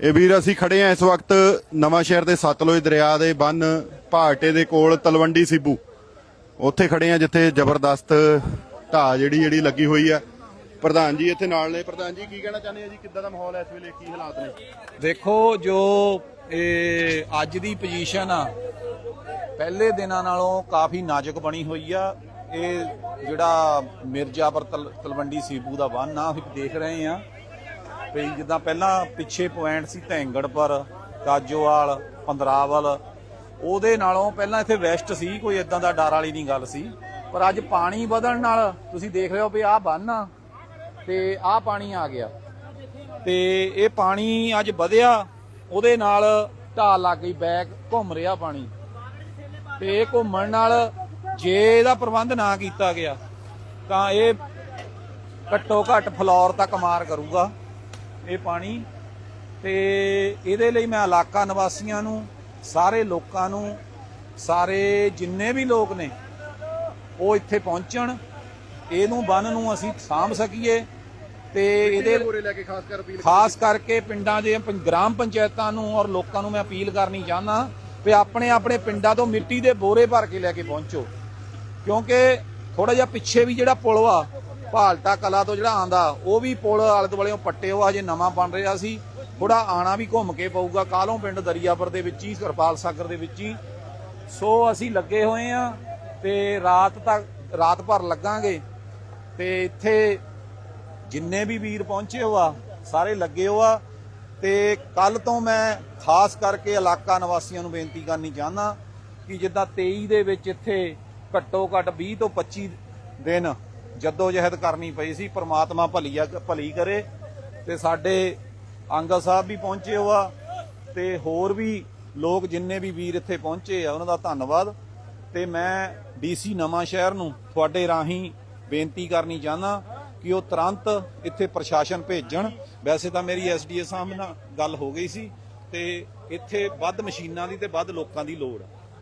ਇਹ ਵੀਰ, ਅਸੀਂ ਖੜੇ ਆ ਇਸ ਵਕਤ ਨਵਾਂ ਸ਼ਹਿਰ ਦੇ ਸਤਲੁਜ ਦਰਿਆ ਦੇ ਬੰਨ ਭਾਟੇ ਦੇ ਕੋਲ ਤਲਵੰਡੀ ਸਿੱਬੂ। ਉੱਥੇ ਖੜੇ ਆ ਜਿੱਥੇ ਜ਼ਬਰਦਸਤ ਢਾਹ ਜਿਹੜੀ ਜਿਹੜੀ ਲੱਗੀ ਹੋਈ ਆ। ਪ੍ਰਧਾਨ ਜੀ, ਇੱਥੇ ਨਾਲ ਨੇ। ਪ੍ਰਧਾਨ ਜੀ, ਕੀ ਕਹਿਣਾ ਚਾਹੁੰਦੇ ਆ ਜੀ? ਕਿੱਦਾਂ ਦਾ ਮਾਹੌਲ ਹੈ ਇਸ ਵੇਲੇ? ਕੀ ਹਾਲਾਤ ਨੇ? ਦੇਖੋ, ਜੋ ਇਹ ਅੱਜ ਦੀ ਪੋਜੀਸ਼ਨ ਆ, ਪਹਿਲੇ ਦਿਨਾਂ ਨਾਲੋਂ ਕਾਫੀ ਨਾਜ਼ੁਕ ਬਣੀ ਹੋਈ ਆ। ਇਹ ਜਿਹੜਾ ਮਿਰਜ਼ਾਪੁਰ ਤਲ- ਤਲਵੰਡੀ ਸੀਬੂ ਦਾ ਬੰਨ ਆ ਅਸੀਂ ਦੇਖ ਰਹੇ ਆ। ਵੀ ਜਿੱਦਾਂ ਪਹਿਲਾਂ ਪਿੱਛੇ ਪੁਆਇੰਟ ਸੀ ਧੈਂਗੜਪੁਰ ਕਾਜੋਵਾਲ, ਪੰਦਰਾਵਲ, ਉਹਦੇ ਨਾਲੋਂ ਪਹਿਲਾਂ ਇੱਥੇ ਵੈਸਟ ਸੀ, ਕੋਈ ਇਦਾਂ ਦਾ ਡਰ ਵਾਲੀ ਨਹੀਂ ਗੱਲ ਸੀ। ਪਰ ਅੱਜ ਪਾਣੀ ਵਧਣ ਨਾਲ ਤੁਸੀਂ ਦੇਖ ਰਹੇ ਹੋ ਵੀ ਆਹ ਬੰਨ ਆ ਤੇ ਆਹ ਪਾਣੀ ਆ ਗਿਆ। ਤੇ ਇਹ ਪਾਣੀ ਅੱਜ ਵਧਿਆ, ਉਹਦੇ ਨਾਲ ਢਾਲ ਲੱਗ ਗਈ, ਬੈਕ ਘੁੰਮ ਰਿਹਾ ਪਾਣੀ। ਤੇ ਇਹ ਘੁੰਮਣ ਨਾਲ ਜੇ ਇਹਦਾ ਪ੍ਰਬੰਧ ਨਾ ਕੀਤਾ ਗਿਆ, ਤਾਂ ਇਹ ਘੱਟੋ ਘੱਟ ਫਲੋਰ ਤੱਕ ਮਾਰ ਕਰੂਗਾ। ਇਹ ਪਾਣੀ ਤੇ ਇਹਦੇ ਲਈ ਮੈਂ ਇਲਾਕਾ ਨਿਵਾਸੀਆਂ ਨੂੰ ਸਾਰੇ ਲੋਕਾਂ ਨੂੰ ਸਾਰੇ ਜਿੰਨੇ ਵੀ ਲੋਕ ਨੇ ਉਹ ਇੱਥੇ ਪਹੁੰਚਣ। ਇਹਨੂੰ ਬੰਨ ਨੂੰ ਅਸੀਂ ਸਾਂਭ ਸਕੀਏ ਤੇ ਇਹਦੇ ਪੂਰੇ ਲੈ ਕੇ ਖਾਸ ਕਰ ਅਪੀਲ ਖਾਸ ਕਰਕੇ ਪਿੰਡਾਂ ਦੇ ਗ੍ਰਾਮ ਪੰਚਾਇਤਾਂ ਨੂੰ ਔਰ ਲੋਕਾਂ ਨੂੰ ਮੈਂ ਅਪੀਲ ਕਰਨੀ ਚਾਹੁੰਦਾ ਵੀ ਆਪਣੇ ਆਪਣੇ ਪਿੰਡਾਂ ਤੋਂ ਮਿੱਟੀ ਦੇ ਬੋਰੇ ਭਰ ਕੇ ਲੈ ਕੇ ਪਹੁੰਚੋ। ਕਿਉਂਕਿ ਥੋੜਾ ਜਿਹਾ ਪਿੱਛੇ ਵੀ ਜਿਹੜਾ ਪੁਲ ਵਾ ਭਾਲਟਾ ਕਲਾ ਤੋਂ ਜਿਹੜਾ ਆਂਦਾ ਉਹ ਵੀ ਪੁਲ ਆਲੇ ਦੁਆਲੇ ਪੱਟੇ, ਉਹ ਹਜੇ ਨਵਾਂ ਬਣ ਰਿਹਾ ਸੀ। ਥੋੜਾ ਆਣਾ ਵੀ ਘੁੰਮ ਕੇ ਪਊਗਾ। ਕਾਲੋਂ ਪਿੰਡ ਦਰਿਆਪੁਰ ਦੇ ਵਿੱਚ ਹੀ ਕਿਰਪਾਲ ਸਾਗਰ ਦੇ ਵਿੱਚ ਹੀ। ਸੋ ਅਸੀਂ ਲੱਗੇ ਹੋਏ ਆ ਤੇ ਰਾਤ ਤੱਕ, ਰਾਤ ਭਰ ਲੱਗਾਂਗੇ। ਤੇ ਇੱਥੇ ਜਿੰਨੇ ਵੀ ਵੀਰ ਪਹੁੰਚੇ ਹੋ ਸਾਰੇ ਲੱਗੇ ਹੋ ਆ ਤੇ ਕੱਲ ਤੋਂ ਮੈਂ ਖਾਸ ਕਰਕੇ ਇਲਾਕਾ ਨਿਵਾਸੀਆਂ ਨੂੰ ਬੇਨਤੀ ਕਰਨੀ ਚਾਹੁੰਦਾ ਕਿ ਜਿੱਦਾਂ 23 ਦੇ ਵਿੱਚ ਇੱਥੇ ਘੱਟੋ ਘੱਟ 20 ਤੋਂ 25 ਦਿਨ ਜੱਦੋ ਜਹਿਦ ਕਰਨੀ ਪਈ ਸੀ, ਪ੍ਰਮਾਤਮਾ ਭਲੀਆ ਭਲੀ ਕਰੇ ਤੇ ਸਾਡੇ ਅੰਗਦ ਸਾਹਿਬ ਵੀ ਪਹੁੰਚੇ ਹੋ ਆ ਤੇ ਹੋਰ ਵੀ ਲੋਕ ਜਿੰਨੇ ਵੀ ਵੀਰ ਇੱਥੇ ਪਹੁੰਚੇ ਆ, ਉਹਨਾਂ ਦਾ ਧੰਨਵਾਦ। ਤੇ ਮੈਂ ਡੀਸੀ ਨਵਾਂ ਸ਼ਹਿਰ ਨੂੰ ਤੁਹਾਡੇ ਰਾਹੀਂ ਬੇਨਤੀ ਕਰਨੀ ਚਾਹੁੰਦਾ ਕਿ ਉਹ ਤੁਰੰਤ ਇੱਥੇ ਪ੍ਰਸ਼ਾਸਨ ਭੇਜਣ। ਵੈਸੇ ਤਾਂ ਮੇਰੀ ਐਸਡੀਏ ਸਾਹਿਬ ਨਾਲ ਗੱਲ ਹੋ ਗਈ ਸੀ ਤੇ ਇੱਥੇ ਵੱਧ ਮਸ਼ੀਨਾਂ ਦੀ ਤੇ ਵੱਧ ਲੋਕਾਂ ਦੀ ਲੋੜ ਆ।